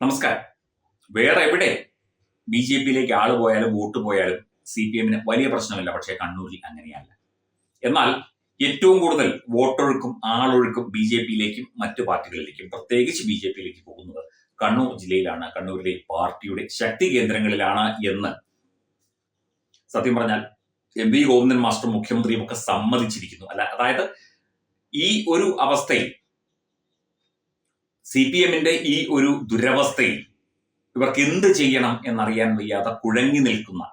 നമസ്കാരം. വേറെ എവിടെ ബി ജെ പിയിലേക്ക് ആൾ പോയാലും വോട്ട് പോയാലും സി പി എമ്മിന് വലിയ പ്രശ്നമില്ല. പക്ഷേ കണ്ണൂരിൽ അങ്ങനെയല്ല. എന്നാൽ ഏറ്റവും കൂടുതൽ വോട്ടൊഴുക്കും ആളൊഴുക്കും ബി ജെ പിയിലേക്കും മറ്റു പാർട്ടികളിലേക്കും പ്രത്യേകിച്ച് ബി ജെ പിയിലേക്ക് പോകുന്നത് കണ്ണൂർ ജില്ലയിലാണ്. കണ്ണൂരിലെ പാർട്ടിയുടെ ശക്തി കേന്ദ്രങ്ങളിലാണ് എന്ന് സത്യം പറഞ്ഞാൽ എം വി ഗോവിന്ദൻ മാസ്റ്റർ മുഖ്യമന്ത്രിയും ഒക്കെ സമ്മതിച്ചിരിക്കുന്നു. അല്ല അതായത് ഈ ഒരു അവസ്ഥയിൽ സി പി എമ്മിന്റെ ഈ ഒരു ദുരവസ്ഥയിൽ ഇവർക്ക് എന്ത് ചെയ്യണം എന്നറിയാൻ വയ്യാതെ കുഴങ്ങി നിൽക്കുന്ന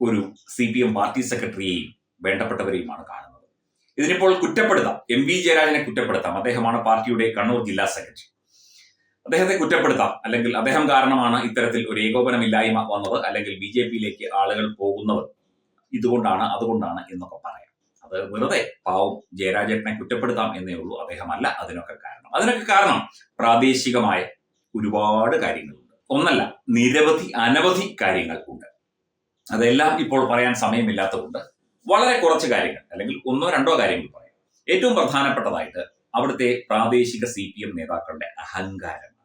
ഒരു സി പി എം പാർട്ടി സെക്രട്ടറിയെയും വേണ്ടപ്പെട്ടവരെയുമാണ് കാണുന്നത്. ഇതിനിപ്പോൾ കുറ്റപ്പെടുത്താം. M V ജയരാജനെ കുറ്റപ്പെടുത്താം. അദ്ദേഹമാണ് പാർട്ടിയുടെ കണ്ണൂർ ജില്ലാ സെക്രട്ടറി. അദ്ദേഹത്തെ കുറ്റപ്പെടുത്താം. അല്ലെങ്കിൽ അദ്ദേഹം കാരണമാണ് ഇത്തരത്തിൽ ഒരു ഏകോപനമില്ലായ്മ വന്നത്. അല്ലെങ്കിൽ ബി ജെ പിയിലേക്ക് ആളുകൾ പോകുന്നത്. ഇതുകൊണ്ടാണ് അതുകൊണ്ടാണ് എന്നൊക്കെ പറയാം. അത് വെറുതെ പാവം ജയരാജേട്ടനെ കുറ്റപ്പെടുത്താം എന്നേ ഉള്ളൂ. അദ്ദേഹമല്ല അതിനൊക്കെ കാരണം. അതിനൊക്കെ കാരണം പ്രാദേശികമായ ഒരുപാട് കാര്യങ്ങളുണ്ട്. ഒന്നല്ല നിരവധി അനവധി കാര്യങ്ങൾ ഉണ്ട് അതെല്ലാം ഇപ്പോൾ പറയാൻ സമയമില്ലാത്തതുകൊണ്ട് വളരെ കുറച്ച് കാര്യങ്ങൾ അല്ലെങ്കിൽ ഒന്നോ രണ്ടോ കാര്യങ്ങൾ പറയാം. ഏറ്റവും പ്രധാനപ്പെട്ടതായിട്ട് അവിടുത്തെ പ്രാദേശിക സി പി എം നേതാക്കളുടെ അഹങ്കാരമാണ്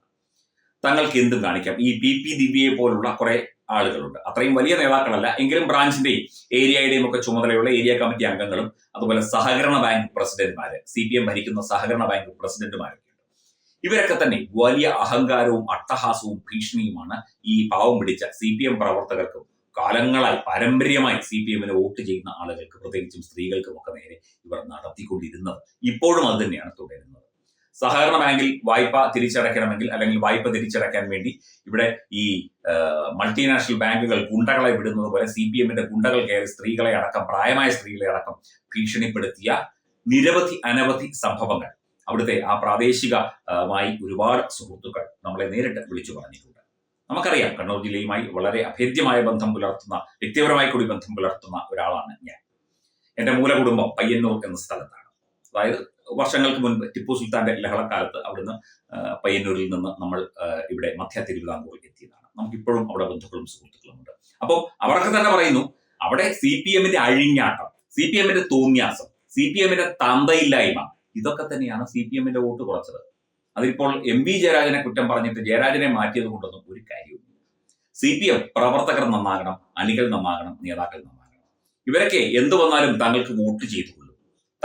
തങ്ങൾക്ക് എന്തും കാണിക്കാം. ഈ പി പി ദിവ്യയെ പോലുള്ള കുറെ ആളുകളുണ്ട്. അത്രയും വലിയ നേതാക്കളല്ല എങ്കിലും ബ്രാഞ്ചിന്റെയും ഏരിയയുടെയും ഒക്കെ ചുമതലയുള്ള ഏരിയ കമ്മിറ്റി അംഗങ്ങളും അതുപോലെ സഹകരണ ബാങ്ക് പ്രസിഡന്റുമാര് സി പി എം ഭരിക്കുന്ന സഹകരണ ബാങ്ക് പ്രസിഡന്റുമാരൊക്കെ ഇവരൊക്കെ തന്നെ വലിയ അഹങ്കാരവും അട്ടഹാസവും ഭീഷണിയുമാണ് ഈ പാവം പിടിച്ച സി പി എം പ്രവർത്തകർക്കും കാലങ്ങളായി പാരമ്പര്യമായി സി പി എമ്മിന് വോട്ട് ചെയ്യുന്ന ആളുകൾക്ക് പ്രത്യേകിച്ചും സ്ത്രീകൾക്കും ഒക്കെ നേരെ ഇവർ നടത്തിക്കൊണ്ടിരുന്നത്. ഇപ്പോഴും അത് തന്നെയാണ് തുടരുന്നത്. സഹകരണ ബാങ്കിൽ വായ്പ തിരിച്ചടയ്ക്കണമെങ്കിൽ അല്ലെങ്കിൽ വായ്പ തിരിച്ചടയ്ക്കാൻ വേണ്ടി ഇവിടെ ഈ മൾട്ടിനാഷണൽ ബാങ്കുകൾ ഗുണ്ടകളെ വിടുന്നത് പോലെ സി പി എമ്മിന്റെ ഗുണ്ടകൾ കയറി സ്ത്രീകളെ അടക്കം പ്രായമായ സ്ത്രീകളെ അടക്കം ഭീഷണിപ്പെടുത്തിയ നിരവധി അനവധി സംഭവങ്ങൾ. അവിടുത്തെ ആ പ്രാദേശികമായി ഒരുപാട് സുഹൃത്തുക്കൾ നമ്മളെ നേരിട്ട് വിളിച്ചു പറഞ്ഞിട്ടുണ്ട്. നമുക്കറിയാം കണ്ണൂർ ജില്ലയുമായി വളരെ അഭേദ്യമായ ബന്ധം പുലർത്തുന്ന വ്യക്തിപരമായി കൂടി ബന്ധം പുലർത്തുന്ന ഒരാളാണ് ഞാൻ. എന്റെ മൂലകുടുംബം പയ്യന്നൂർ എന്ന സ്ഥലത്താണ്. അതായത് വർഷങ്ങൾക്ക് മുൻപ് ടിപ്പു സുൽത്താന്റെ ലഹളക്കാലത്ത് അവിടുന്ന് പയ്യന്നൂരിൽ നിന്ന് നമ്മൾ ഇവിടെ മധ്യ തിരുവിതാംകൂറിൽ എത്തിയതാണ്. നമുക്കിപ്പോഴും അവിടെ ബന്ധുക്കളും സുഹൃത്തുക്കളും ഉണ്ട് അപ്പോൾ അവരൊക്കെ തന്നെ പറയുന്നു അവിടെ സി പി എമ്മിന്റെ അഴിഞ്ഞാട്ടം സി പി എമ്മിന്റെ തോന്നിയാസം സി പി എമ്മിന്റെ തന്തയില്ലായ്മ ഇതൊക്കെ തന്നെയാണ് സി പി എമ്മിന്റെ വോട്ട് കുറച്ചത്. അതിപ്പോൾ എം വി ജയരാജനെ കുറ്റം പറഞ്ഞിട്ട് ജയരാജനെ മാറ്റിയത് കൊണ്ടൊന്നും ഒരു കാര്യവുമില്ല. സി പി എം പ്രവർത്തകർ നന്നാകണം അണികൾ നന്നാകണം നേതാക്കൾ നന്നാകണം. ഇവരൊക്കെ എന്തു വന്നാലും തങ്ങൾക്ക് വോട്ട് ചെയ്തുകൊള്ളും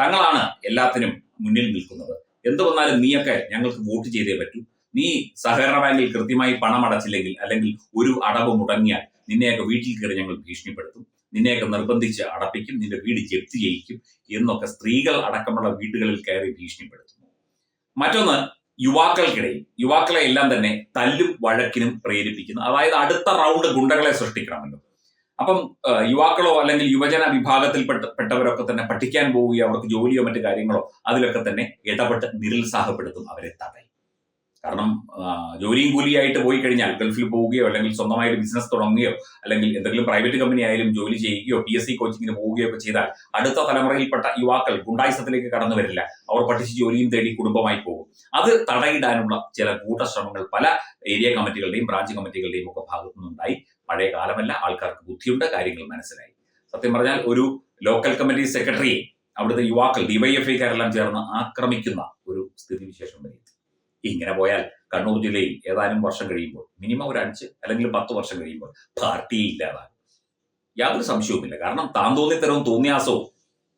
തങ്ങളാണ് എല്ലാത്തിനും മുന്നിൽ നിൽക്കുന്നത്. എന്തു വന്നാലും നീയൊക്കെ ഞങ്ങൾക്ക് വോട്ട് ചെയ്തേ പറ്റൂ. നീ സഹകരണ ബാങ്കിൽ കൃത്യമായി പണം അടച്ചില്ലെങ്കിൽ അല്ലെങ്കിൽ ഒരു അടവ് മുടങ്ങിയാൽ നിന്നെയൊക്കെ വീട്ടിൽ കയറി ഞങ്ങൾ ഭീഷണിപ്പെടുത്തും. നിന്നെയൊക്കെ നിർബന്ധിച്ച് അടപ്പിക്കും. നിന്റെ വീട് ജപ്തി ചെയ്യിക്കും എന്നൊക്കെ സ്ത്രീകൾ അടക്കമുള്ള വീടുകളിൽ കയറി ഭീഷണിപ്പെടുത്തുന്നു. മറ്റൊന്ന് യുവാക്കൾക്കിടയിൽ. യുവാക്കളെ എല്ലാം തന്നെ തല്ലും വഴക്കിനും പ്രേരിപ്പിക്കുന്നു. അതായത് അടുത്ത റൗണ്ട് ഗുണ്ടകളെ സൃഷ്ടിക്കണമല്ലോ അപ്പം യുവാക്കളോ അല്ലെങ്കിൽ യുവജന വിഭാഗത്തിൽ പെട്ടവരൊക്കെ തന്നെ പഠിക്കാൻ പോവുകയോ അവർക്ക് ജോലിയോ മറ്റു കാര്യങ്ങളോ അതിലൊക്കെ തന്നെ ഇടപെട്ട് നിരുത്സാഹപ്പെടുത്തും അവരെ തടയും. കാരണം ജോലിയും കൂലിയായിട്ട് പോയി കഴിഞ്ഞാൽ ഗൾഫിൽ പോവുകയോ അല്ലെങ്കിൽ സ്വന്തമായിട്ട് ബിസിനസ് തുടങ്ങുകയോ അല്ലെങ്കിൽ എന്തെങ്കിലും പ്രൈവറ്റ് കമ്പനി ആയാലും ജോലി ചെയ്യുകയോ പി എസ് സി കോച്ചിങ്ങിന് പോവുകയോ ഒക്കെ ചെയ്താൽ അടുത്ത തലമുറയിൽപ്പെട്ട യുവാക്കൾ ഗുണ്ടായുസത്തിലേക്ക് കടന്നു വരില്ല. അവർ പഠിച്ച് ജോലിയും തേടി കുടുംബമായി പോകും. അത് തടയിടാനുള്ള ചില കൂട്ടശ്രമങ്ങൾ പല ഏരിയ കമ്മിറ്റികളുടെയും ബ്രാഞ്ച് കമ്മിറ്റികളുടെയും ഒക്കെ ഭാഗത്തു നിന്നുണ്ടായി പഴയ കാലമല്ല ആൾക്കാർക്ക് ബുദ്ധിയുണ്ട് കാര്യങ്ങൾ മനസ്സിലായി. സത്യം പറഞ്ഞാൽ ഒരു ലോക്കൽ കമ്മിറ്റി സെക്രട്ടറി അവിടുത്തെ യുവാക്കൾ ഡിവൈഎഫ്ഐക്കാരെല്ലാം ചേർന്ന് ആക്രമിക്കുന്ന ഒരു സ്ഥിതിവിശേഷം വരെ. എത്തി. ഇങ്ങനെ പോയാൽ കണ്ണൂർ ജില്ലയിൽ ഏതാനും വർഷം കഴിയുമ്പോൾ മിനിമം ഒരു അഞ്ച് അല്ലെങ്കിൽ പത്ത് വർഷം കഴിയുമ്പോൾ പാർട്ടി ഇല്ലാതാകും. യാതൊരു സംശയവുമില്ല. കാരണം താന്തോന്നിത്തരവും തോന്നിയാസവും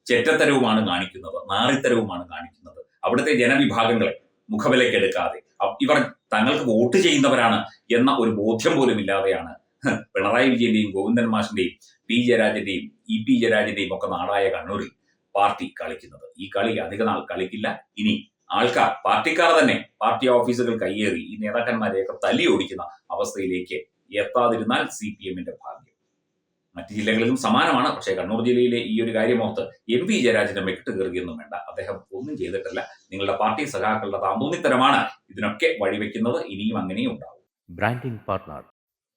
ചെറ്റത്തരവുമാണ് കാണിക്കുന്നത് നാറിത്തരവുമാണ് കാണിക്കുന്നത്. അവിടുത്തെ ജനവിഭാഗങ്ങളെ മുഖവിലക്കെടുക്കാതെ ഇവർ തങ്ങൾക്ക് വോട്ട് ചെയ്യുന്നവരാണ് എന്ന ഒരു ബോധ്യം പോലും ഇല്ലാതെയാണ് പിണറായി വിജയന്റെയും ഗോവിന്ദൻ മാഷിന്റെയും പി ജയരാജന്റെയും ഇ പി ജയരാജന്റെയും ഒക്കെ നാടായ കണ്ണൂരിൽ പാർട്ടി കളിക്കുന്നത്. ഈ കളി അധിക നാൾ കളിക്കില്ല. ഇനി ആൾക്കാർ പാർട്ടിക്കാർ തന്നെ പാർട്ടി ഓഫീസുകൾ കയ്യേറി ഈ നേതാക്കന്മാരെയൊക്കെ തല്ലി ഓടിക്കുന്ന അവസ്ഥയിലേക്ക് എത്താതിരുന്നാൽ സി പി എമ്മിന്റെ ഭാഗ്യം മറ്റു ജില്ലകളിലും സമാനമാണ്. പക്ഷേ കണ്ണൂർ ജില്ലയിലെ ഈ ഒരു കാര്യമോർത്ത് എം പി ജയരാജന്റെ മെക്കിട്ട് കയറുകയൊന്നും വേണ്ട. അദ്ദേഹം ഒന്നും ചെയ്തിട്ടില്ല. നിങ്ങളുടെ പാർട്ടി സഖാക്കളുടെ താമൂന്നിത്തരമാണ് ഇതിനൊക്കെ വഴിവെക്കുന്നത്. ഇനിയും അങ്ങനെയും ഉണ്ടാവും.